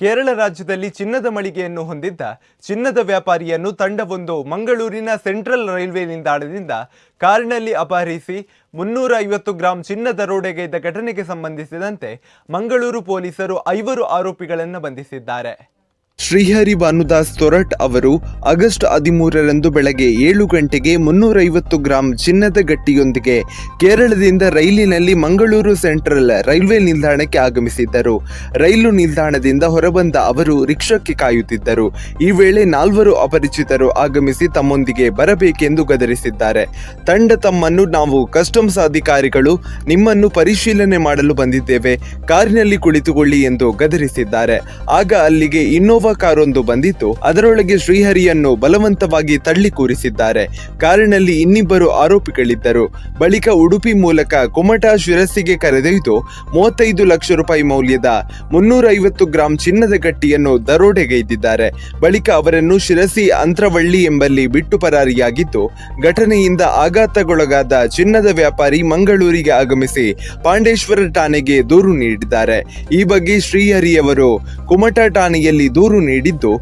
ಕೇರಳ ರಾಜ್ಯದಲ್ಲಿ ಚಿನ್ನದ ಮಳಿಗೆಯನ್ನು ಹೊಂದಿದ್ದ ಚಿನ್ನದ ವ್ಯಾಪಾರಿಯನ್ನು ತಂಡವೊಂದು ಮಂಗಳೂರಿನ ಸೆಂಟ್ರಲ್ ರೈಲ್ವೆ ನಿಲ್ದಾಣದಿಂದ ಕಾರಿನಲ್ಲಿ ಅಪಹರಿಸಿ ಮುನ್ನೂರ ಐವತ್ತು ಗ್ರಾಂ ಚಿನ್ನದ ರೋಡೆಗೈದ ಘಟನೆಗೆ ಸಂಬಂಧಿಸಿದಂತೆ ಮಂಗಳೂರು ಪೊಲೀಸರು ಐವರು ಆರೋಪಿಗಳನ್ನು ಬಂಧಿಸಿದ್ದಾರೆ. ಶ್ರೀಹರಿ ಭಾನುದಾಸ್ ತೊರಟ್ ಅವರು ಆಗಸ್ಟ್ ಹದಿಮೂರರಂದು ಬೆಳಗ್ಗೆ ಏಳು ಗಂಟೆಗೆ ಮುನ್ನೂರೈವತ್ತು ಗ್ರಾಂ ಚಿನ್ನದ ಗಟ್ಟಿಯೊಂದಿಗೆ ಕೇರಳದಿಂದ ರೈಲಿನಲ್ಲಿ ಮಂಗಳೂರು ಸೆಂಟ್ರಲ್ ರೈಲ್ವೆ ನಿಲ್ದಾಣಕ್ಕೆ ಆಗಮಿಸಿದ್ದರು. ರೈಲು ನಿಲ್ದಾಣದಿಂದ ಹೊರಬಂದ ಅವರು ರಿಕ್ಷಾಕ್ಕೆ ಕಾಯುತ್ತಿದ್ದರು. ಈ ವೇಳೆ ನಾಲ್ವರು ಅಪರಿಚಿತರು ಆಗಮಿಸಿ ತಮ್ಮೊಂದಿಗೆ ಬರಬೇಕೆಂದು ಗದರಿಸಿದ್ದಾರೆ. ತಂಡ ತಮ್ಮನ್ನು ನಾವು ಕಸ್ಟಮ್ಸ್ ಅಧಿಕಾರಿಗಳು ನಿಮ್ಮನ್ನು ಪರಿಶೀಲನೆ ಮಾಡಲು ಬಂದಿದ್ದೇವೆ. ಕಾರಿನಲ್ಲಿ ಕುಳಿತುಕೊಳ್ಳಿ ಎಂದು ಗದರಿಸಿದ್ದಾರೆ. ಆಗ ಅಲ್ಲಿಗೆ ಇನ್ನೋವಾ ಕಾರೊಂದು ಬಂದಿತ್ತು ಅದರೊಳಗೆ ಶ್ರೀಹರಿಯನ್ನು ಬಲವಂತವಾಗಿ ತಳ್ಳಿ ಕೂರಿಸಿದ್ದಾರೆ. ಕಾರಿನಲ್ಲಿ ಇನ್ನಿಬ್ಬರು ಆರೋಪಿಗಳಿದ್ದರು. ಬಳಿಕ ಉಡುಪಿ ಮೂಲಕ ಕುಮಟಾ ಶಿರಸ್ಸಿಗೆ ಕರೆದೊಯ್ದು ಮೂವತ್ತೈದು ಲಕ್ಷ ರೂಪಾಯಿ ಮೌಲ್ಯದ ಮುನ್ನೂರ ಐವತ್ತು ಗ್ರಾಂ ಚಿನ್ನದ ಗಟ್ಟಿಯನ್ನು ದರೋಡೆಗೈದಿದ್ದಾರೆ ಬಳಿಕ ಅವರನ್ನು ಶಿರಸಿ ಅಂತ್ರವಳ್ಳಿ ಎಂಬಲ್ಲಿ ಬಿಟ್ಟು ಪರಾರಿಯಾಗಿದ್ದು, ಘಟನೆಯಿಂದ ಆಘಾತಗೊಳಗಾದ ಚಿನ್ನದ ವ್ಯಾಪಾರಿ ಮಂಗಳೂರಿಗೆ ಆಗಮಿಸಿ ಪಾಂಡೇಶ್ವರ ಠಾಣೆಗೆ ದೂರು ನೀಡಿದ್ದಾರೆ. ಈ ಬಗ್ಗೆ ಶ್ರೀಹರಿಯವರು ಕುಮಟಾ ಠಾಣೆಯಲ್ಲಿ ದೂರು ನೀಡಿದ್ದು,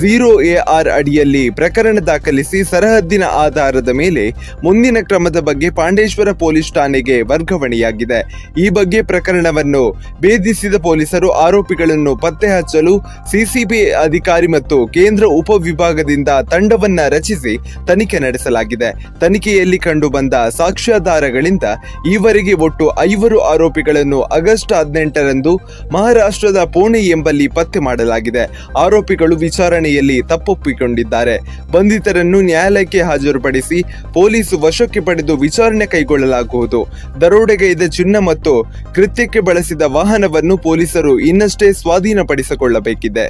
ಝೀರೋ ಎ ಆರ್ ಅಡಿಯಲ್ಲಿ ಪ್ರಕರಣ ದಾಖಲಿಸಿ ಸರಹದ್ದಿನ ಆಧಾರದ ಮೇಲೆ ಮುಂದಿನ ಕ್ರಮದ ಬಗ್ಗೆ ಪಾಂಡೇಶ್ವರ ಪೊಲೀಸ್ ಠಾಣೆಗೆ ವರ್ಗಾವಣೆಯಾಗಿದೆ. ಈ ಬಗ್ಗೆ ಪ್ರಕರಣವನ್ನು ಭೇದಿಸಿದ ಪೊಲೀಸರು ಆರೋಪಿಗಳನ್ನು ಪತ್ತೆ ಹಚ್ಚಲು ಸಿಸಿಬಿ ಅಧಿಕಾರಿ ಮತ್ತು ಕೇಂದ್ರ ಉಪವಿಭಾಗದಿಂದ ತಂಡವನ್ನ ರಚಿಸಿ ತನಿಖೆ ನಡೆಸಲಾಗಿದೆ. ತನಿಖೆಯಲ್ಲಿ ಕಂಡುಬಂದ ಸಾಕ್ಷ್ಯಾಧಾರಗಳಿಂದ ಈವರೆಗೆ ಒಟ್ಟು ಐವರು ಆರೋಪಿಗಳನ್ನು ಆಗಸ್ಟ್ ಹದಿನೆಂಟರಂದು ಮಹಾರಾಷ್ಟ್ರದ ಪುಣೆ ಎಂಬಲ್ಲಿ ಪತ್ತೆ ಮಾಡಲಾಗಿದೆ. ಆರೋಪಿಗಳು ವಿಚಾರಣೆಯಲ್ಲಿ ತಪ್ಪೊಪ್ಪಿಕೊಂಡಿದ್ದಾರೆ. ಬಂಧಿತರನ್ನು ನ್ಯಾಯಾಲಯಕ್ಕೆ ಹಾಜರುಪಡಿಸಿ ಪೊಲೀಸ್ ವಶಕ್ಕೆ ಪಡೆದು ವಿಚಾರಣೆ ಕೈಗೊಳ್ಳಲಾಗುವುದು. ದರೋಡೆಗೈದ ಚಿನ್ನ ಮತ್ತು ಕೃತ್ಯಕ್ಕೆ ಬಳಸಿದ ವಾಹನವನ್ನು ಪೊಲೀಸರು ಇನ್ನಷ್ಟೇ ಸ್ವಾಧೀನಪಡಿಸಿಕೊಳ್ಳಬೇಕಿದೆ.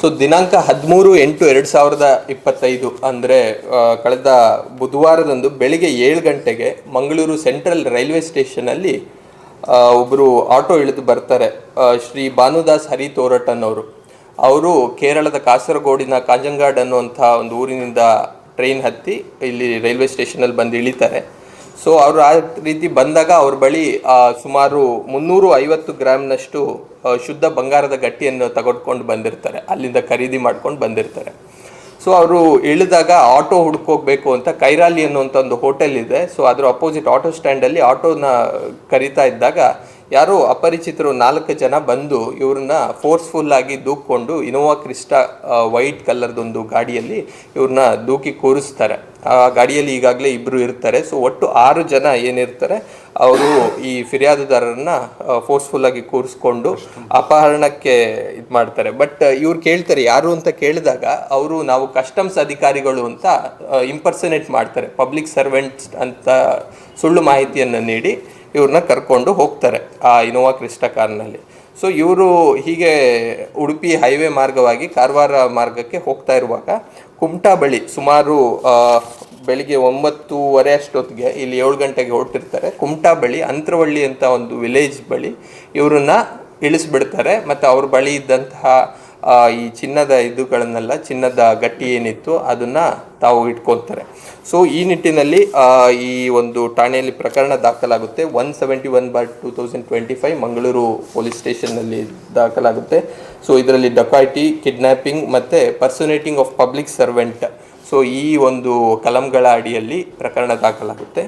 ಸೊ ದಿನಾಂಕ ಹದಿಮೂರು ಎಂಟು ಎರಡು ಸಾವಿರದ ಇಪ್ಪತ್ತೈದು ಅಂದರೆ ಕಳೆದ ಬುಧವಾರದಂದು ಬೆಳಿಗ್ಗೆ ಏಳು ಗಂಟೆಗೆ ಮಂಗಳೂರು ಸೆಂಟ್ರಲ್ ರೈಲ್ವೆ ಸ್ಟೇಷನಲ್ಲಿ ಒಬ್ಬರು ಆಟೋ ಇಳಿದು ಬರ್ತಾರೆ. ಶ್ರೀ ಭಾನುದಾಸ್ ಹರಿ ತೋರಟನ್ ಅನ್ನೋರು ಅವರು ಕೇರಳದ ಕಾಸರಗೋಡಿನ ಕಾಂಜಂಗಾಡ್ ಅನ್ನುವಂಥ ಒಂದು ಊರಿನಿಂದ ಟ್ರೈನ್ ಹತ್ತಿ ಇಲ್ಲಿ ರೈಲ್ವೆ ಸ್ಟೇಷನಲ್ಲಿ ಬಂದು ಇಳಿತಾರೆ. ಸೊ ಅವರು ಆ ರೀತಿ ಬಂದಾಗ ಅವ್ರ ಬಳಿ ಸುಮಾರು ಮುನ್ನೂರು ಐವತ್ತು ಗ್ರಾಮ್ನಷ್ಟು ಶುದ್ಧ ಬಂಗಾರದ ಗಟ್ಟಿಯನ್ನು ತಗೊಡ್ಕೊಂಡು ಬಂದಿರ್ತಾರೆ. ಅಲ್ಲಿಂದ ಖರೀದಿ ಮಾಡ್ಕೊಂಡು ಬಂದಿರ್ತಾರೆ. ಸೊ ಅವರು ಇಳಿದಾಗ ಆಟೋ ಹುಡ್ಕೋಗ್ಬೇಕು ಅಂತ ಕೈರಾಲಿ ಅನ್ನುವಂಥ ಒಂದು ಹೋಟೆಲ್ ಇದೆ. ಸೊ ಅದರ ಅಪೋಸಿಟ್ ಆಟೋ ಸ್ಟ್ಯಾಂಡಲ್ಲಿ ಆಟೋನ ಕರೀತಾ ಇದ್ದಾಗ ಯಾರೋ ಅಪರಿಚಿತರು ನಾಲ್ಕು ಜನ ಬಂದು ಇವ್ರನ್ನ ಫೋರ್ಸ್ಫುಲ್ಲಾಗಿ ದೂಕ್ಕೊಂಡು ಇನೋವಾ ಕ್ರಿಸ್ಟಾ ವೈಟ್ ಕಲರ್ದೊಂದು ಗಾಡಿಯಲ್ಲಿ ಇವ್ರನ್ನ ದೂಕಿ ಕೂರಿಸ್ತಾರೆ. ಆ ಗಾಡಿಯಲ್ಲಿ ಈಗಾಗಲೇ ಇಬ್ಬರು ಇರ್ತಾರೆ. ಸೊ ಒಟ್ಟು ಆರು ಜನ ಏನಿರ್ತಾರೆ? ಅವರು ಈ ಫಿರ್ಯಾದುದಾರರನ್ನ ಫೋರ್ಸ್ಫುಲ್ ಆಗಿ ಕೂರಿಸ್ಕೊಂಡು ಅಪಹರಣಕ್ಕೆ ಇದು ಮಾಡ್ತಾರೆ. ಬಟ್ ಇವ್ರು ಕೇಳ್ತಾರೆ, ಯಾರು ಅಂತ ಕೇಳಿದಾಗ ಅವರು ನಾವು ಕಸ್ಟಮ್ಸ್ ಅಧಿಕಾರಿಗಳು ಅಂತ ಇಂಪರ್ಸನೇಟ್ ಮಾಡ್ತಾರೆ. ಪಬ್ಲಿಕ್ ಸರ್ವೆಂಟ್ಸ್ ಅಂತ ಸುಳ್ಳು ಮಾಹಿತಿಯನ್ನು ನೀಡಿ ಇವ್ರನ್ನ ಕರ್ಕೊಂಡು ಹೋಗ್ತಾರೆ ಆ ಇನೋವಾ ಕ್ರಿಸ್ಟಾ ಕಾರ್ನಲ್ಲಿ ಸೊ ಇವರು ಹೀಗೆ ಉಡುಪಿ ಹೈವೇ ಮಾರ್ಗವಾಗಿ ಕಾರವಾರ ಮಾರ್ಗಕ್ಕೆ ಹೋಗ್ತಾ ಇರುವಾಗ ಕುಮಟಾ ಬಳಿ ಸುಮಾರು ಬೆಳಿಗ್ಗೆ ಒಂಬತ್ತೂವರೆ ಅಷ್ಟೊತ್ತಿಗೆ ಇಲ್ಲಿ ಏಳು ಗಂಟೆಗೆ ಹೊರಟಿರ್ತಾರೆ. ಕುಮಟಾ ಬಳಿ, ಅಂತ್ರವಳ್ಳಿ ಅಂತ ಒಂದು ವಿಲೇಜ್ ಬಳಿ ಇವರನ್ನ ಇಳಿಸ್ಬಿಡ್ತಾರೆ. ಮತ್ತು ಅವ್ರ ಬಳಿ ಇದ್ದಂತಹ ಈ ಚಿನ್ನದ ಇದುಗಳನ್ನೆಲ್ಲ ಚಿನ್ನದ ಗಟ್ಟಿ ಏನಿತ್ತು ಅದನ್ನು ತಾವು ಇಟ್ಕೊತಾರೆ. ಸೊ ಈ ನಿಟ್ಟಿನಲ್ಲಿ ಈ ಒಂದು ಠಾಣೆಯಲ್ಲಿ ಪ್ರಕರಣ ದಾಖಲಾಗುತ್ತೆ. One seventy one bar two thousand twenty five Mangaluru police ಸ್ಟೇಷನ್ನಲ್ಲಿ ದಾಖಲಾಗುತ್ತೆ. ಸೊ ಇದರಲ್ಲಿ ಡಕಾಯಿಟಿ ಕಿಡ್ನ್ಯಾಪಿಂಗ್ ಮತ್ತು personating of public servant so ಈ ಒಂದು ಕಲಂಗಳ ಅಡಿಯಲ್ಲಿ ಪ್ರಕರಣ ದಾಖಲಾಗುತ್ತೆ.